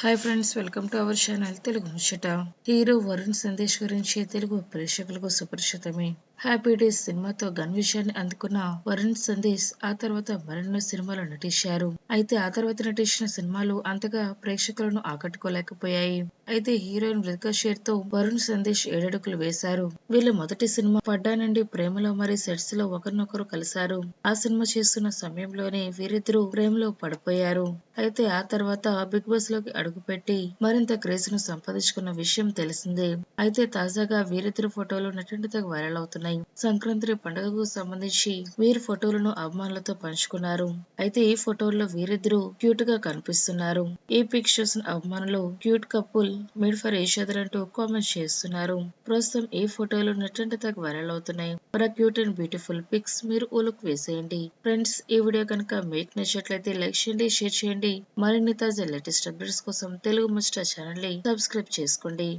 Hi friends welcome to our channel Telugu ముచ్చట hero Varun Sandesh గురించి తెలుగు ప్రేక్షకులకు సుపరిచితమే. హ్యాపీ డేస్ సినిమాతో గన్ విషయాన్ని అందుకున్న వరుణ్ సందేశ్ ఆ తర్వాత మరెన్నో సినిమాలు నటించారు. అయితే ఆ తర్వాత నటించిన సినిమాలు అంతగా ప్రేక్షకులను ఆకట్టుకోలేకపోయాయి. అయితే హీరోయిన్ మృతికా షేర్తో వరుణ్ సందేశ్ ఏడడుకులు వేశారు. వీళ్ళ మొదటి సినిమా పడ్డా నుండి ప్రేమలో మరి సెట్స్లో ఒకరినొకరు కలిశారు. ఆ సినిమా చేస్తున్న సమయంలోనే వీరిద్దరూ ప్రేమలో పడిపోయారు. అయితే ఆ తర్వాత బిగ్ బాస్లోకి అడుగుపెట్టి మరింత క్రేజ్ను సంపాదించుకున్న విషయం తెలిసిందే. అయితే తాజాగా వీరిద్దరు ఫోటోలు నటింటితో వైరల్ అవుతున్నాయి. సంక్రాంతి పండుగకు సంబంధించి వీరి ఫోటోలను అభిమానులతో పంచుకున్నారు. అయితే ఈ ఫోటోల్లో వీరిద్దరూ క్యూట్గా కనిపిస్తున్నారు. ఈ పిక్ చూసిన అభిమానులు cute couple made for each అంటూ కామెంట్ చేస్తున్నారు. ప్రస్తుతం ఈ ఫోటోలు నటింటితో వైరల్ అవుతున్నాయి. మరి క్యూట్ అండ్ బ్యూటిఫుల్ పిక్స్ మీరు ఉలుక్ వేసేయండి. ఫ్రెండ్స్ ఈ వీడియో కనుక మీకు నచ్చినట్లయితే లైక్ చేయండి షేర్ చేయండి. మరిన్ని తాజా లేటెస్ట్ అప్డేట్స్ కోసం తెలుగు ముచ్చట ఛానల్ని సబ్స్క్రైబ్ చేసుకోండి.